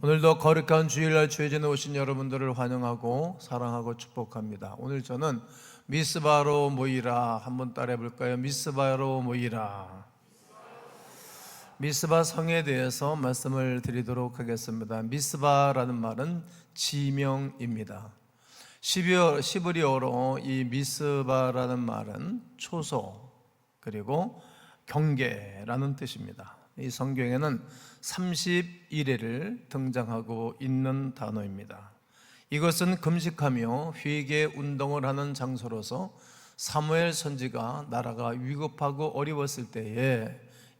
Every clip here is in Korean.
오늘도 거룩한 주일날 주의전에 오신 여러분들을 환영하고 사랑하고 축복합니다. 오늘 저는 미스바로 모이라 한번 따라해 볼까요? 미스바로 모이라. 미스바 성에 대해서 말씀을 드리도록 하겠습니다. 미스바라는 말은 지명입니다. 시비어, 시브리어로 이 미스바라는 말은 초소 그리고 경계라는 뜻입니다. 이 성경에는 31회를 등장하고 있는 단어입니다. 이것은 금식하며 회개 운동을 하는 장소로서 사무엘 선지가 나라가 위급하고 어려웠을 때에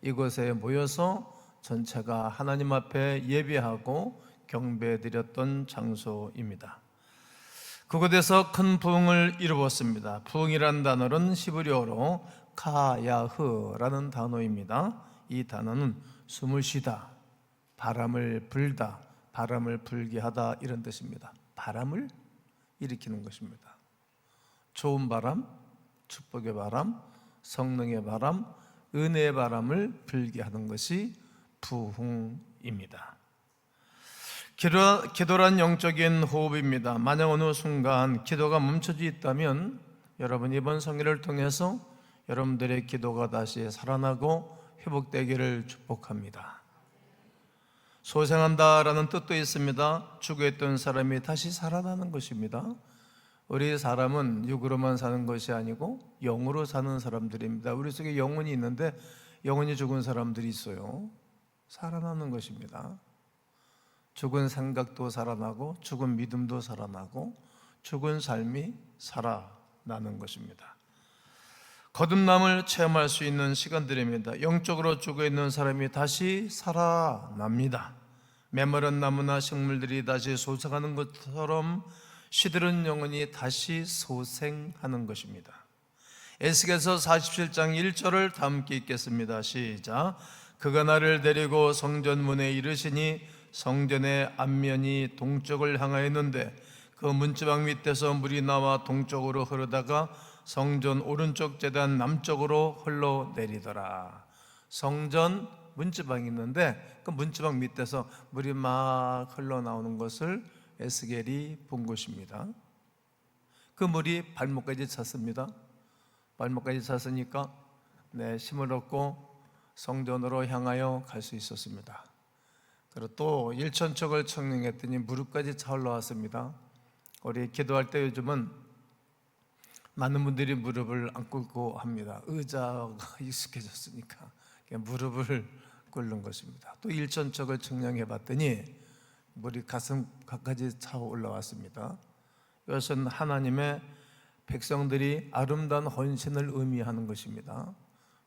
이곳에 모여서 전체가 하나님 앞에 예배하고 경배드렸던 장소입니다. 그곳에서 큰 부흥을 이루었습니다. 부흥이라는 단어는 히브리어로 카야흐라는 단어입니다. 이 단어는 숨을 쉬다, 바람을 불다, 바람을 불게 하다 이런 뜻입니다. 바람을 일으키는 것입니다. 좋은 바람, 축복의 바람, 성령의 바람, 은혜의 바람을 불게 하는 것이 부흥입니다. 기도, 기도란 영적인 호흡입니다. 만약 어느 순간 기도가 멈춰져 있다면 여러분 이번 성회를 통해서 여러분들의 기도가 다시 살아나고 회복되기를 축복합니다. 소생한다라는 뜻도 있습니다. 죽어있던 사람이 다시 살아나는 것입니다. 우리 사람은 육으로만 사는 것이 아니고 영으로 사는 사람들입니다. 우리 속에 영혼이 있는데 영혼이 죽은 사람들이 있어요. 살아나는 것입니다. 죽은 생각도 살아나고 죽은 믿음도 살아나고 죽은 삶이 살아나는 것입니다. 거듭남을 체험할 수 있는 시간들입니다. 영적으로 죽어 있는 사람이 다시 살아납니다. 메마른 나무나 식물들이 다시 소생하는 것처럼 시들은 영혼이 다시 소생하는 것입니다. 에스겔서 47장 1절을 다 함께 읽겠습니다. 시작. 그가 나를 데리고 성전 문에 이르시니 성전의 앞면이 동쪽을 향하였는데 그 문지방 밑에서 물이 나와 동쪽으로 흐르다가 성전 오른쪽 재단 남쪽으로 흘러내리더라. 성전 문지방이 있는데 그 문지방 밑에서 물이 막 흘러나오는 것을 에스겔이 본 것입니다. 그 물이 발목까지 찼습니다. 발목까지 찼으니까 네, 힘을 얻고 성전으로 향하여 갈 수 있었습니다. 그리고 또 일천척을 청량했더니 무릎까지 차 올라왔습니다. 우리 기도할 때 요즘은 많은 분들이 무릎을 안 꿇고 합니다. 의자가 익숙해졌으니까 무릎을 꿇는 것입니다. 또 일천척을 청량해 봤더니 물이 가슴 가까지 차 올라왔습니다. 이것은 하나님의 백성들이 아름다운 헌신을 의미하는 것입니다.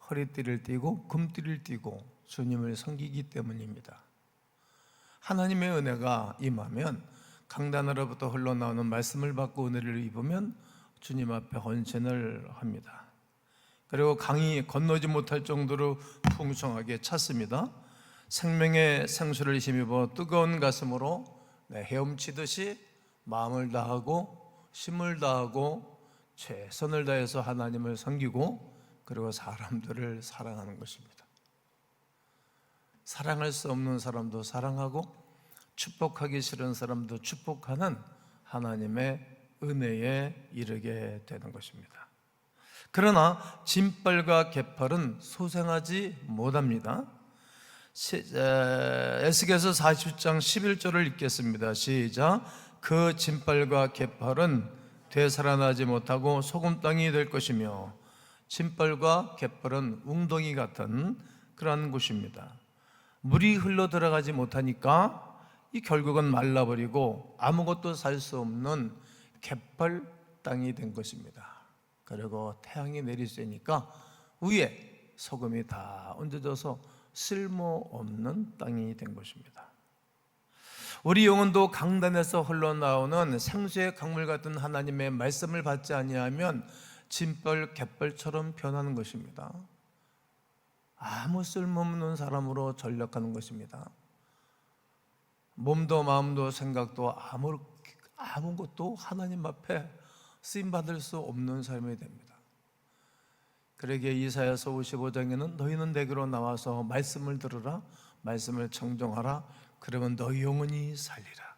허리띠를 띠고 금띠를 띠고 주님을 섬기기 때문입니다. 하나님의 은혜가 임하면 강단으로부터 흘러나오는 말씀을 받고 은혜를 입으면 주님 앞에 헌신을 합니다. 그리고 강이 건너지 못할 정도로 풍성하게 찼습니다. 생명의 생수를 힘입어 뜨거운 가슴으로 네, 헤엄치듯이 마음을 다하고 힘을 다하고 최선을 다해서 하나님을 섬기고 그리고 사람들을 사랑하는 것입니다. 사랑할 수 없는 사람도 사랑하고 축복하기 싫은 사람도 축복하는 하나님의 은혜에 이르게 되는 것입니다. 그러나 진빨과 개팔은 소생하지 못합니다. 에스겔서 40장 11절을 읽겠습니다. 시작. 그 진빨과 개팔은 되살아나지 못하고 소금 땅이 될 것이며 진빨과 개팔은 웅덩이 같은 그러한 곳입니다. 물이 흘러 들어가지 못하니까 이 결국은 말라버리고 아무것도 살 수 없는 개펄 땅이 된 것입니다. 그리고 태양이 내리쬐니까 위에 소금이 다 얹어져서 쓸모없는 땅이 된 것입니다. 우리 영혼도 강단에서 흘러나오는 생수의 강물 같은 하나님의 말씀을 받지 아니하면 진벌 갯벌처럼 변하는 것입니다. 아무 쓸모없는 사람으로 전락하는 것입니다. 몸도 마음도 생각도 아무 아무것도 하나님 앞에 쓰임 받을 수 없는 삶이 됩니다. 그러기에 이사야서 55장에는 너희는 내게로 나와서 말씀을 들으라 말씀을 청정하라 그러면 너 영원히 살리라.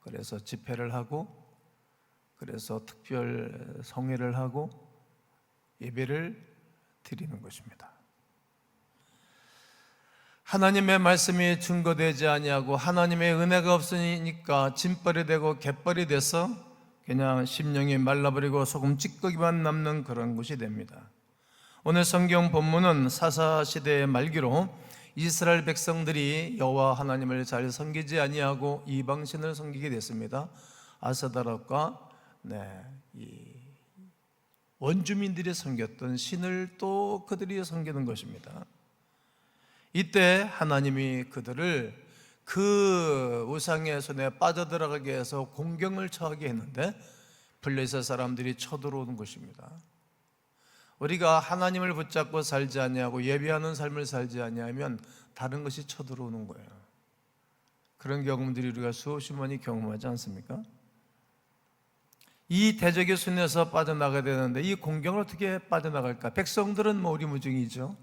그래서 집회를 하고 그래서 특별 성회를 하고 예배를 드리는 것입니다. 하나님의 말씀이 증거되지 아니하고 하나님의 은혜가 없으니까 짐벌이 되고 갯벌이 돼서 그냥 심령이 말라버리고 소금 찌꺼기만 남는 그런 것이 됩니다. 오늘 성경 본문은 사사 시대의 말기로 이스라엘 백성들이 여호와 하나님을 잘 섬기지 아니하고 이방 신을 섬기게 됐습니다. 아사다락과 네, 이 원주민들이 섬겼던 신을 또 그들이 섬기는 것입니다. 이때 하나님이 그들을 그 우상의 손에 빠져들어가게 해서 공경을 처하게 했는데 블레셋 사람들이 쳐들어오는 것입니다. 우리가 하나님을 붙잡고 살지 아니하고 예배하는 삶을 살지 아니하면 다른 것이 쳐들어오는 거예요. 그런 경험들이 우리가 수없이 많이 경험하지 않습니까? 이 대적의 손에서 빠져나가야 되는데 이 공경을 어떻게 빠져나갈까? 백성들은 뭐 우리무중이죠.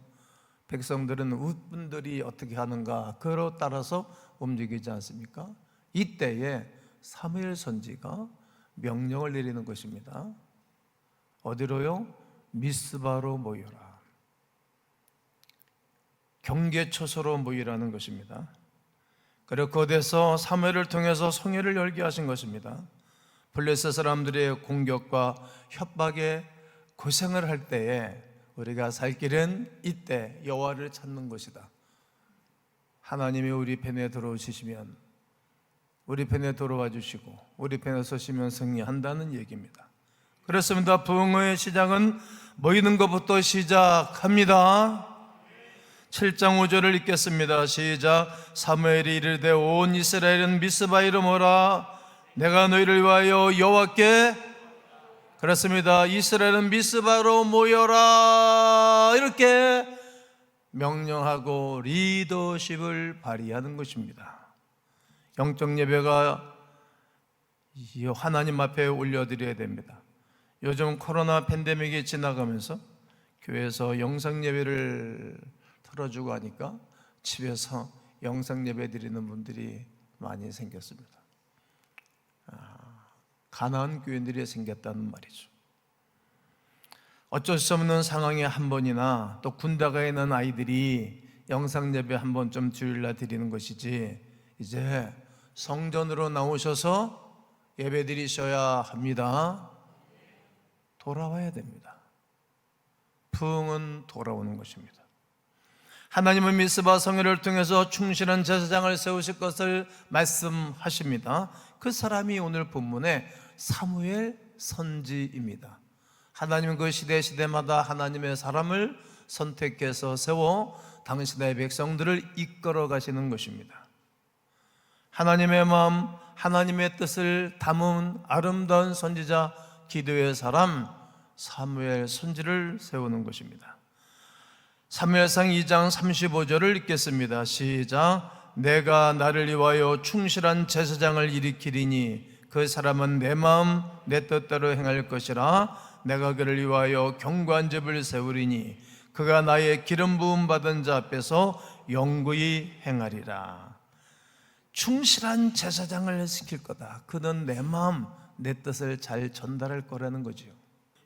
백성들은 웃분들이 어떻게 하는가 그로 따라서 움직이지 않습니까? 이때에 사무엘 선지가 명령을 내리는 것입니다. 어디로요? 미스바로 모여라. 경계초소로 모이라는 것입니다. 그리고 거기서 사무엘을 통해서 성회를 열게 하신 것입니다. 블레셋 사람들의 공격과 협박에 고생을 할 때에 우리가 살 길은 이때 여호와를 찾는 것이다. 하나님이 우리 편에 들어오시면 우리 편에 들어와 주시고 우리 편에 서시면 승리한다는 얘기입니다. 그렇습니다. 부흥의 시작은 모이는 것부터 시작합니다. 7장 5절을 읽겠습니다. 시작. 사무엘이 이르되 온 이스라엘은 미스바이로 모라 내가 너희를 위하여 여호와께 그렇습니다. 이스라엘은 미스바로 모여라 이렇게 명령하고 리더십을 발휘하는 것입니다. 영적 예배가 이 하나님 앞에 올려드려야 됩니다. 요즘 코로나 팬데믹이 지나가면서 교회에서 영상 예배를 틀어주고 하니까 집에서 영상 예배 드리는 분들이 많이 생겼습니다. 아, 가난한 교인들이 생겼다는 말이죠. 어쩔 수 없는 상황에 한 번이나 또 군대가 있는 아이들이 영상 예배 한번좀 주일날 드리는 것이지 이제 성전으로 나오셔서 예배 드리셔야 합니다. 돌아와야 됩니다. 부흥은 돌아오는 것입니다. 하나님은 미스바 성회를 통해서 충실한 제사장을 세우실 것을 말씀하십니다. 그 사람이 오늘 본문의 사무엘 선지입니다. 하나님은 그 시대 시대마다 하나님의 사람을 선택해서 세워 당신의 백성들을 이끌어 가시는 것입니다. 하나님의 마음, 하나님의 뜻을 담은 아름다운 선지자 기도의 사람 사무엘 선지를 세우는 것입니다. 사무엘상 2장 35절을 읽겠습니다. 시작. 내가 나를 위하여 충실한 제사장을 일으키리니 그 사람은 내 마음 내 뜻대로 행할 것이라 내가 그를 위하여 경관 집을 세우리니 그가 나의 기름 부음 받은 자 앞에서 영구히 행하리라. 충실한 제사장을 시킬 거다. 그는 내 마음 내 뜻을 잘 전달할 거라는 거지요.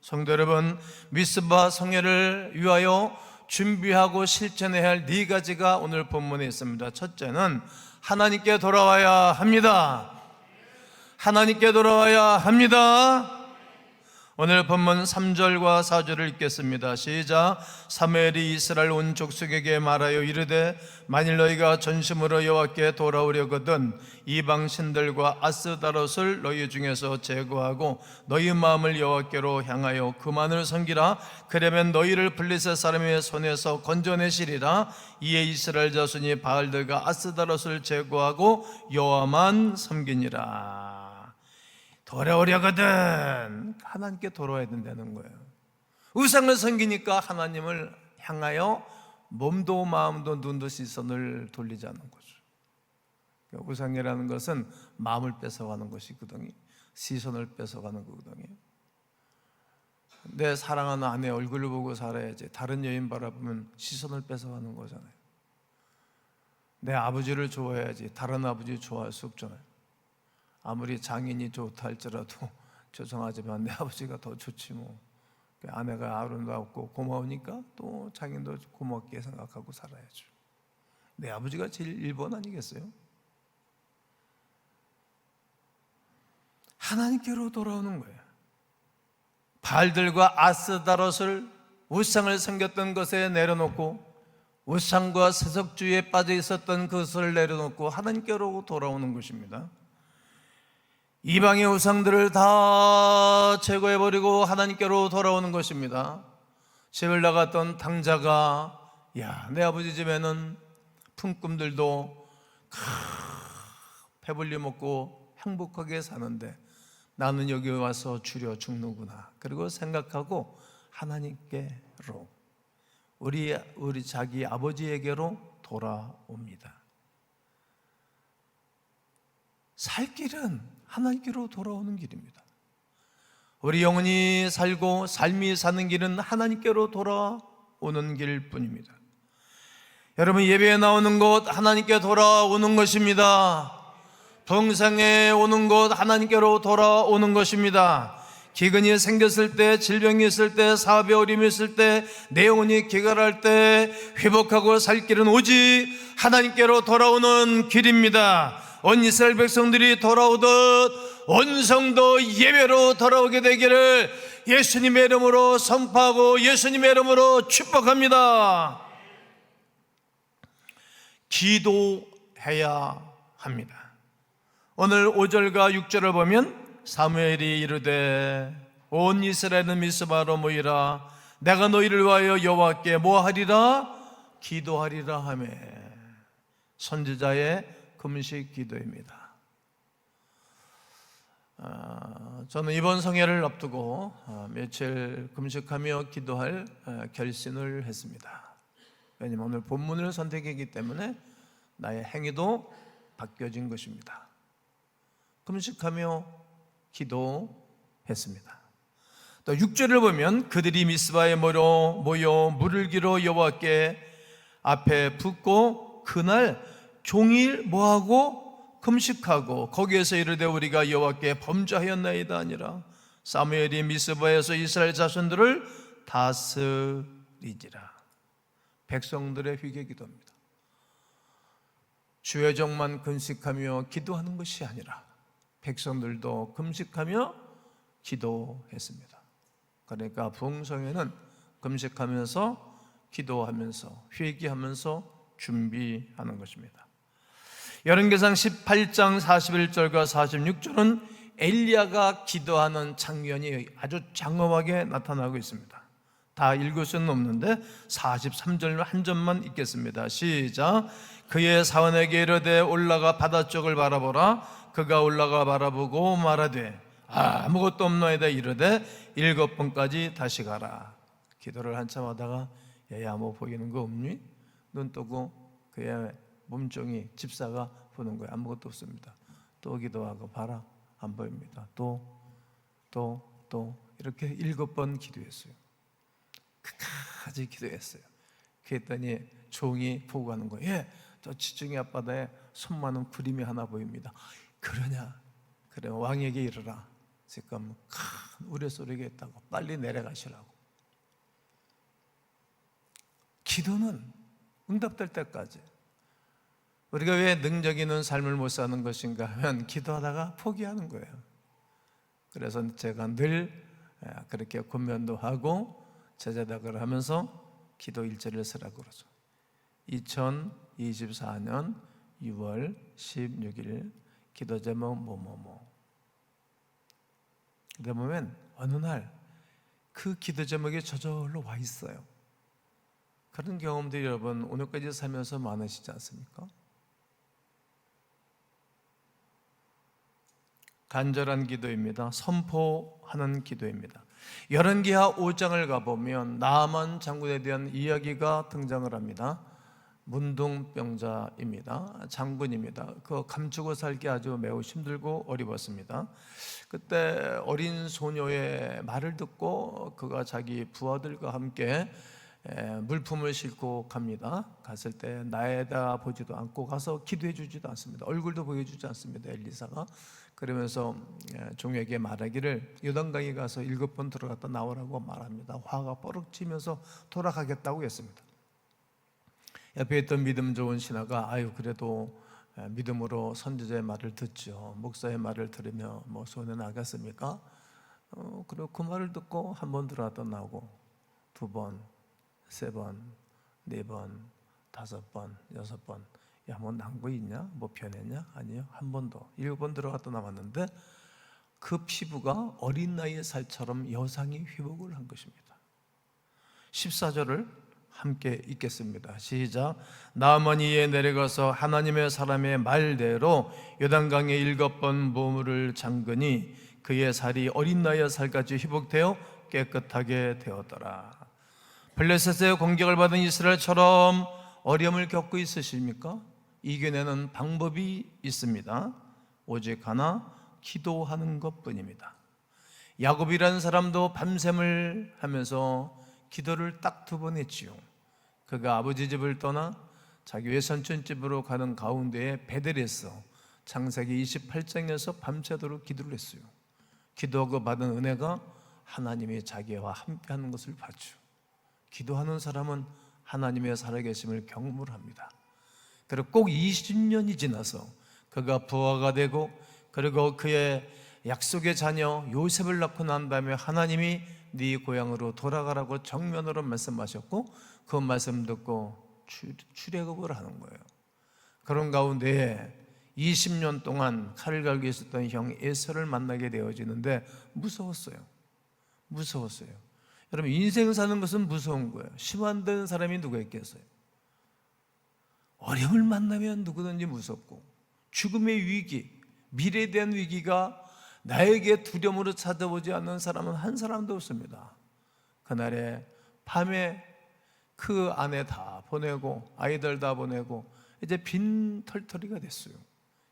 성도 여러분, 미스바 성회를 위하여 준비하고 실천해야 할 네 가지가 오늘 본문에 있습니다. 첫째는 하나님께 돌아와야 합니다. 하나님께 돌아와야 합니다. 오늘 본문 3절과 4절을 읽겠습니다. 시작. 사무엘이 이스라엘 온 족속에게 말하여 이르되 만일 너희가 전심으로 여호와께 돌아오려거든 이방 신들과 아스다롯을 너희 중에서 제거하고 너희 마음을 여호와께로 향하여 그만을 섬기라 그러면 너희를 블리셋 사람의 손에서 건져내시리라 이에 이스라엘 자손이 바알들과 아스다롯을 제거하고 여호와만 섬기니라. 돌아오려거든 하나님께 돌아와야 된다는 거예요. 우상을 섬기니까 하나님을 향하여 몸도 마음도 눈도 시선을 돌리지 않는 거죠. 우상이라는 것은 마음을 뺏어가는 것이거든요. 시선을 뺏어가는 거거든요. 내 사랑하는 아내 얼굴을 보고 살아야지 다른 여인 바라보면 시선을 뺏어가는 거잖아요. 내 아버지를 좋아해야지 다른 아버지 좋아할 수 없잖아요. 아무리 장인이 좋다 할지라도 죄송하지만 내 아버지가 더 좋지 뭐. 그 아내가 아름답고 고마우니까 또 자기도 고맙게 생각하고 살아야죠. 내 아버지가 제일 1번 아니겠어요? 하나님께로 돌아오는 거예요. 발들과 아스다롯을 우상을 섬겼던 것에 내려놓고 우상과 세속주의에 빠져 있었던 그것을 내려놓고 하나님께로 돌아오는 것입니다. 이방의 우상들을 다 제거해 버리고 하나님께로 돌아오는 것입니다. 집을 나갔던 당자가 야, 내 아버지 집에는 품꾼들도 크, 배불리 먹고 행복하게 사는데 나는 여기 와서 줄여 죽는구나. 그리고 생각하고 하나님께로 우리 우리 자기 아버지에게로 돌아옵니다. 살 길은 하나님께로 돌아오는 길입니다. 우리 영혼이 살고 삶이 사는 길은 하나님께로 돌아오는 길뿐입니다. 여러분 예배에 나오는 곳 하나님께 돌아오는 것입니다. 동상에 오는 곳 하나님께로 돌아오는 것입니다. 기근이 생겼을 때, 질병이 있을 때, 사업에 어려움이 있을 때, 내 영혼이 기갈할 때 회복하고 살 길은 오직 하나님께로 돌아오는 길입니다. 온 이스라엘 백성들이 돌아오듯 온 성도 예배로 돌아오게 되기를 예수님의 이름으로 선포하고 예수님의 이름으로 축복합니다. 기도해야 합니다. 오늘 5절과 6절을 보면 사무엘이 이르되 온 이스라엘은 미스바로 모이라 내가 너희를 위하여 여호와께 뭐 하리라 기도하리라 하매 선지자의 금식 기도입니다. 아, 저는 이번 성회를 앞두고 아, 며칠 금식하며 기도할 아, 결심을 했습니다. 왜냐하면 오늘 본문을 선택했기 때문에 나의 행위도 바뀌어진 것입니다. 금식하며 기도했습니다. 또 6절을 보면 그들이 미스바에 모여, 모여 물을 기로 여호와께 앞에 붓고 그날 종일 뭐하고 금식하고 거기에서 이르되 우리가 여호와께 범죄하였나이다 아니라 사무엘이 미스바에서 이스라엘 자손들을 다스리지라 백성들의 회개 기도입니다. 주여정만 금식하며 기도하는 것이 아니라 백성들도 금식하며 기도했습니다. 그러니까 부흥성에는 금식하면서 기도하면서 회개하면서 준비하는 것입니다. 열왕기상 18장 41절과 46절은 엘리야가 기도하는 장면이 아주 장엄하게 나타나고 있습니다. 다 읽을 수는 없는데 43절 한 점만 읽겠습니다. 시작. 그의 사원에게 이르되 올라가 바다 쪽을 바라보라. 그가 올라가 바라보고 말하되 아 무것도 없나이다 이르되 일곱 번까지 다시 가라. 기도를 한참 하다가 얘야 뭐 보이는 거 없니? 눈 뜨고 그의 몸종이 집사가 보는 거예요. 아무것도 없습니다. 또 기도하고 봐라 안 보입니다. 또 또, 또 이렇게 일곱 번 기도했어요. 끝까지 기도했어요. 그랬더니 종이 보고 가는 거예요. 예, 저 지중해 앞바다에 손만한 구름이 하나 보입니다. 그러냐? 그래 왕에게 이르라. 지금 큰 우려소리가 있다고 빨리 내려가시라고. 기도는 응답될 때까지 우리가 왜 능력 있는 삶을 못 사는 것인가 하면 기도하다가 포기하는 거예요. 그래서 제가 늘 그렇게 권면도 하고 제자닥을 하면서 기도 일절을 쓰라고 그러죠. 2024년 6월 16일 기도 제목 뭐뭐뭐. 그러다 보면 어느 날 그 기도 제목이 저절로 와 있어요. 그런 경험들이 여러분 오늘까지 살면서 많으시지 않습니까? 간절한 기도입니다. 선포하는 기도입니다. 열왕기하 5장을 가보면 나만 장군에 대한 이야기가 등장을 합니다. 문둥병자입니다. 장군입니다. 그 감추고 살기 아주 매우 힘들고 어려웠습니다. 그때 어린 소녀의 말을 듣고 그가 자기 부하들과 함께 에, 물품을 싣고 갑니다. 갔을 때 나에다 보지도 않고 가서 기도해 주지도 않습니다. 얼굴도 보여주지 않습니다. 엘리사가 그러면서 에, 종에게 말하기를 요단강에 가서 일곱 번 들어갔다 나오라고 말합니다. 화가 뻐럭치면서 돌아가겠다고 했습니다. 옆에 있던 믿음 좋은 신하가 아유 그래도 에, 믿음으로 선지자의 말을 듣죠. 목사의 말을 들으며 뭐 손해 나겠습니까? 어, 그리고 그 말을 듣고 한 번 들어갔다 나오고 두 번, 세 번, 네 번, 다섯 번, 여섯 번. 야, 뭐 난 거 있냐? 뭐 변했냐? 아니요. 한번 더. 일곱 번 들어갔다 나왔는데 그 피부가 어린 나이의 살처럼 여상이 회복을 한 것입니다. 14절을 함께 읽겠습니다. 시작. 나만이에 내려가서 하나님의 사람의 말대로 요단강에 일곱 번 몸을 잠그니 그의 살이 어린 나이의 살까지 회복되어 깨끗하게 되었더라. 블레셋의 공격을 받은 이스라엘처럼 어려움을 겪고 있으십니까? 이겨내는 방법이 있습니다. 오직 하나 기도하는 것뿐입니다. 야곱이라는 사람도 밤샘을 하면서 기도를 딱 두 번 했지요. 그가 아버지 집을 떠나 자기 외삼촌 집으로 가는 가운데에 베델에서 창세기 28장에서 밤새도록 기도를 했어요. 기도하고 받은 은혜가 하나님이 자기와 함께하는 것을 봤죠. 기도하는 사람은 하나님의 살아계심을 경험을 합니다. 그리고 꼭 20년이 지나서 그가 부하가 되고 그리고 그의 약속의 자녀 요셉을 낳고 난 다음에 하나님이 네 고향으로 돌아가라고 정면으로 말씀하셨고 그 말씀 듣고 출- 출애굽을 하는 거예요. 그런 가운데에 20년 동안 칼을 갈고 있었던 형 에서를 만나게 되어지는데 무서웠어요. 무서웠어요. 여러분 인생 사는 것은 무서운 거예요. 심한 된 사람이 누가 있겠어요? 어려움을 만나면 누구든지 무섭고 죽음의 위기, 미래에 대한 위기가 나에게 두려움으로 찾아오지 않는 사람은 한 사람도 없습니다. 그날에 밤에 그 아내 다 보내고 아이들 다 보내고 이제 빈 털터리가 됐어요.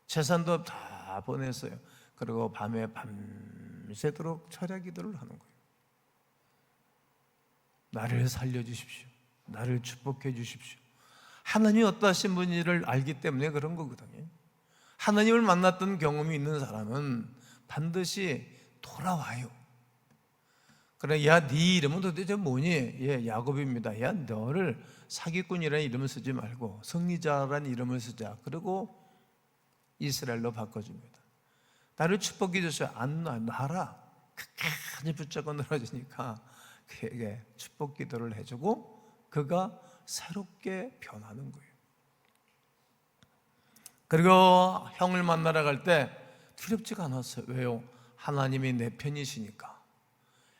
재산도 다 보냈어요. 그리고 밤에 밤새도록 철야 기도를 하는 거예요. 나를 살려 주십시오. 나를 축복해 주십시오. 하나님이 어떠하신 분인지를 알기 때문에 그런 거거든요. 하나님을 만났던 경험이 있는 사람은 반드시 돌아와요. 그래, 야, 네 이름은 도대체 뭐니? 예, 야곱입니다. 야, 너를 사기꾼이라는 이름을 쓰지 말고 승리자라는 이름을 쓰자. 그리고 이스라엘로 바꿔줍니다. 나를 축복해 주셔. 안 놔, 놔라. 끝까지 붙잡고 늘어지니까 그에게 축복 기도를 해주고 그가 새롭게 변하는 거예요. 그리고 형을 만나러 갈 때 두렵지가 않았어요. 왜요? 하나님이 내 편이시니까.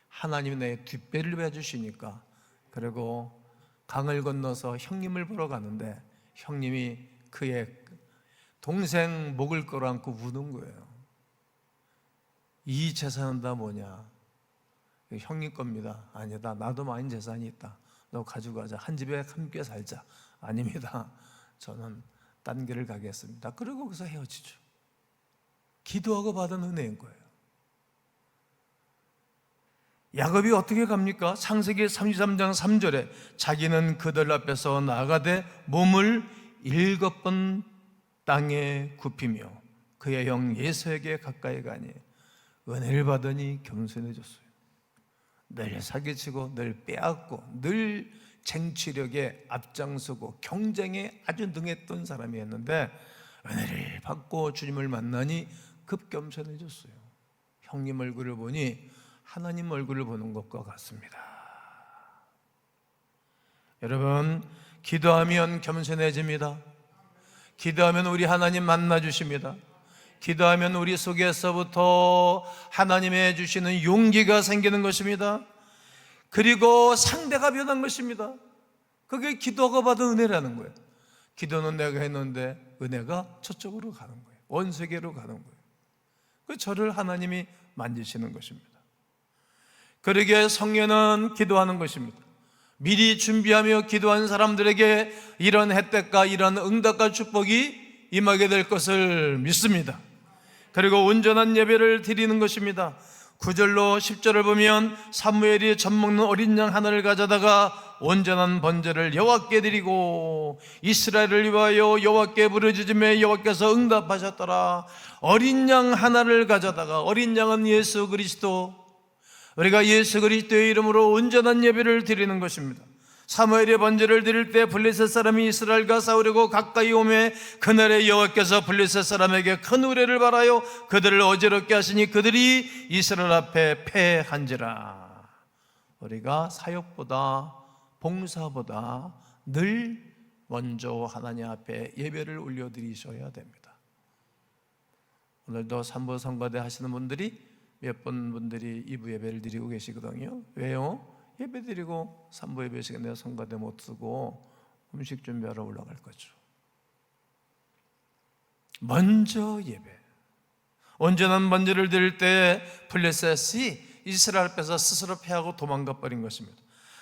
하나님이 내 뒷배를 베주시니까. 그리고 강을 건너서 형님을 보러 가는데 형님이 그의 동생 목을 끌어안고 우는 거예요. 이 재산은 다 뭐냐? 형님 겁니다. 아니다. 나도 많은 재산이 있다. 너 가지고 가자. 한 집에 함께 살자. 아닙니다. 저는 딴 길을 가겠습니다. 그리고 거기서 헤어지죠. 기도하고 받은 은혜인 거예요. 야곱이 어떻게 갑니까? 창세기 33장 3절에 자기는 그들 앞에서 나가되 몸을 일곱 번 땅에 굽히며 그의 형 예서에게 가까이 가니 은혜를 받으니 겸손해졌어요. 늘 사기치고 늘 빼앗고 늘 쟁취력에 앞장서고 경쟁에 아주 능했던 사람이었는데 은혜를 받고 주님을 만나니 급겸손해졌어요. 형님 얼굴을 보니 하나님 얼굴을 보는 것과 같습니다. 여러분, 기도하면 겸손해집니다. 기도하면 우리 하나님 만나 주십니다. 기도하면 우리 속에서부터 하나님의 주시는 용기가 생기는 것입니다. 그리고 상대가 변한 것입니다. 그게 기도가 받은 은혜라는 거예요. 기도는 내가 했는데 은혜가 저쪽으로 가는 거예요. 원세계로 가는 거예요. 그 저를 하나님이 만지시는 것입니다. 그러기에 성령은 기도하는 것입니다. 미리 준비하며 기도한 사람들에게 이런 혜택과 이런 응답과 축복이 임하게 될 것을 믿습니다. 그리고 온전한 예배를 드리는 것입니다. 구절로 10절을 보면 사무엘이 젖 먹는 어린 양 하나를 가져다가 온전한 번제를 여호와께 드리고 이스라엘을 위하여 여호와께 부르짖음에 여호와께서 응답하셨더라. 어린 양 하나를 가져다가 어린 양은 예수 그리스도. 우리가 예수 그리스도의 이름으로 온전한 예배를 드리는 것입니다 사무엘의 번제를 드릴 때 블레셋 사람이 이스라엘과 싸우려고 가까이 오매 그날에 여호와께서 블레셋 사람에게 큰 우레를 발하여 그들을 어지럽게 하시니 그들이 이스라엘 앞에 패한지라. 우리가 사역보다 봉사보다 늘 먼저 하나님 앞에 예배를 올려드리셔야 됩니다. 오늘도 삼부 성가대 하시는 분들이 몇 번 분들이 이부 예배를 드리고 계시거든요. 왜요? 예배 드리고 삼부 예배 시간에 성가대 못 쓰고 음식 준비하러 올라갈 거죠. 먼저 예배. 온전한 번제를 드릴 때 블레셋이 이스라엘 앞에서 스스로 패하고 도망가 버린 것입니다.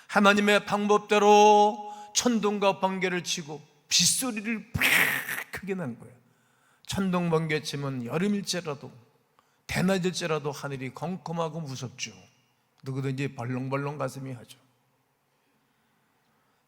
하나님의 방법대로 천둥과 번개를 치고 빗소리를 팍 크게 난 거예요. 천둥 번개 치면 여름일지라도 대낮일지라도 하늘이 컴컴하고 무섭죠. 누구든지 벌렁벌렁 가슴이 하죠.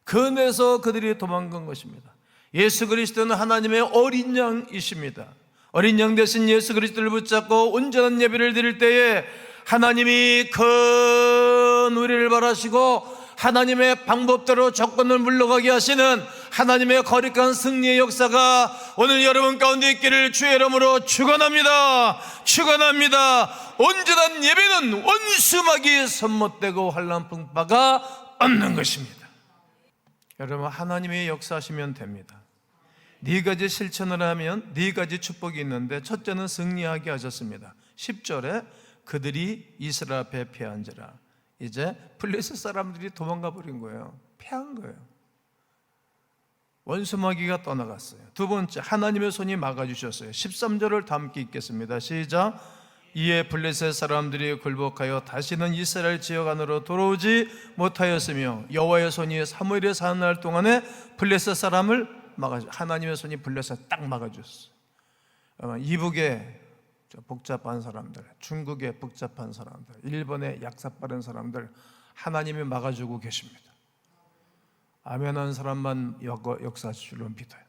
그내서 그들이 도망간 것입니다. 예수 그리스도는 하나님의 어린 양이십니다. 어린 양 대신 예수 그리스도를 붙잡고 온전한 예배를 드릴 때에 하나님이 큰 우리를 바라시고 하나님의 방법대로 조건을 물러가게 하시는 하나님의 거룩한 승리의 역사가 오늘 여러분 가운데 있기를 주의 이름으로 축원합니다. 축원합니다. 온전한 예배는 원수막이 선못되고 환란 풍파가 없는 것입니다. 여러분 하나님의 역사하시면 됩니다. 네 가지 실천을 하면 네 가지 축복이 있는데 첫째는 승리하게 하셨습니다. 10절에 그들이 이스라엘 앞에 패한지라. 이제 플레스 사람들이 도망가 버린 거예요. 패한 거예요. 원수 마귀가 떠나갔어요. 두 번째, 하나님의 손이 막아주셨어요. 13절을 다 함께 읽겠습니다. 시작. 이에 블레셋 사람들이 굴복하여 다시는 이스라엘 지역 안으로 돌아오지 못하였으며 여호와의 손이 사무엘에 사는 날 동안에 블레셋 사람을 막아 하나님의 손이 블레셋 딱. 아마 이북에 저 복잡한 사람들, 중국의 복잡한 사람들, 일본의 약사 빠른 사람들 하나님이 막아주고 계십니다. 아멘한 사람만 역- 역사하실 믿어요.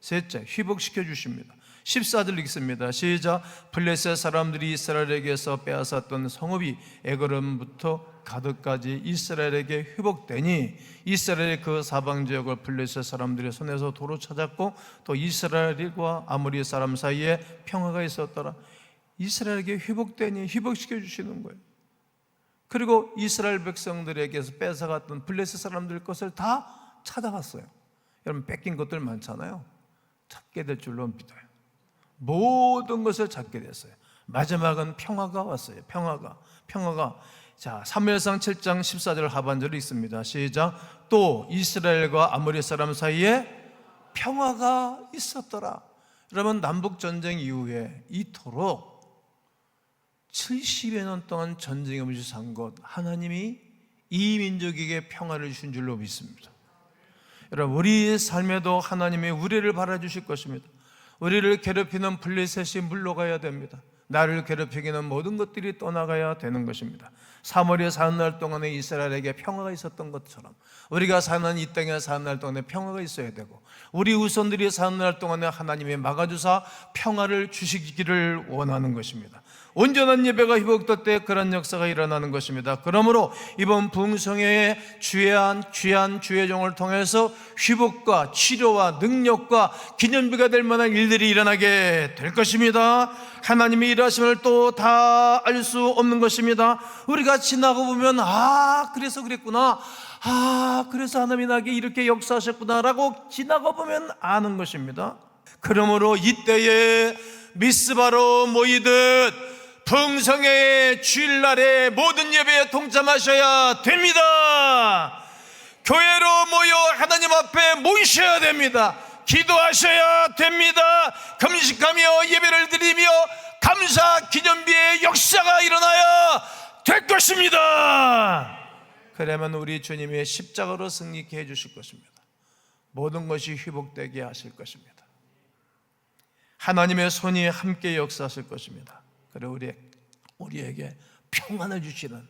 셋째, 회복시켜 주십니다. 14절 읽습니다. 시작. 블레셋 사람들이 이스라엘에게서 빼앗았던 성읍이 에그름부터 가드까지 이스라엘에게 회복되니 이스라엘의 그 사방 지역을 블레셋 사람들의 손에서 도로 찾았고 또 이스라엘과 아무리 사람 사이에 평화가 있었더라. 이스라엘에게 회복되니 회복시켜 주시는 거예요. 그리고 이스라엘 백성들에게서 뺏어갔던 블레셋 사람들 것을 다 찾아갔어요. 여러분 뺏긴 것들 많잖아요. 찾게 될 줄로 믿어요. 모든 것을 찾게 됐어요. 마지막은 평화가 왔어요. 평화가 평화가 자 사무엘상 7장 14절 하반절이 있습니다. 시작. 또 이스라엘과 아모리 사람 사이에 평화가 있었더라. 여러분 남북 전쟁 이후에 이토록 70여 년 동안 전쟁이 없이 산 것 하나님이 이 민족에게 평화를 주신 줄로 믿습니다. 여러분 우리의 삶에도 하나님이 우리를 바라주실 것입니다. 우리를 괴롭히는 블레셋이 물러가야 됩니다. 나를 괴롭히기는 모든 것들이 떠나가야 되는 것입니다. 3월에 사는 날 동안에 이스라엘에게 평화가 있었던 것처럼 우리가 사는 이 땅에 사는 날 동안에 평화가 있어야 되고 우리 후손들이 사는 날 동안에 하나님이 막아주사 평화를 주시기를 원하는 것입니다. 온전한 예배가 회복될 때 그런 역사가 일어나는 것입니다. 그러므로 이번 부흥성회의 귀한 귀한 주의 종을 통해서 회복과 치료와 능력과 기념비가 될 만한 일들이 일어나게 될 것입니다. 하나님의 일하심을 또 다 알 수 없는 것입니다. 우리가 지나고 보면 아 그래서 그랬구나. 아 그래서 하나님이 나에게 이렇게 역사하셨구나라고 지나고 보면 아는 것입니다. 그러므로 이때에 미스바로 모이듯 풍성의 주일날에 모든 예배에 동참하셔야 됩니다. 교회로 모여 하나님 앞에 모이셔야 됩니다. 기도하셔야 됩니다. 금식하며 예배를 드리며 감사 기념비의 역사가 일어나야 될 것입니다. 그러면 우리 주님의 십자가로 승리케 해 주실 것입니다. 모든 것이 회복되게 하실 것입니다. 하나님의 손이 함께 역사하실 것입니다. 그래 우리 우리에게 평안을 주시는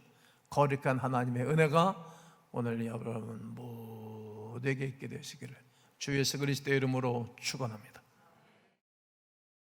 거룩한 하나님의 은혜가 오늘 여러분 모두에게 있게 되시기를 주 예수 그리스도의 이름으로 축원합니다.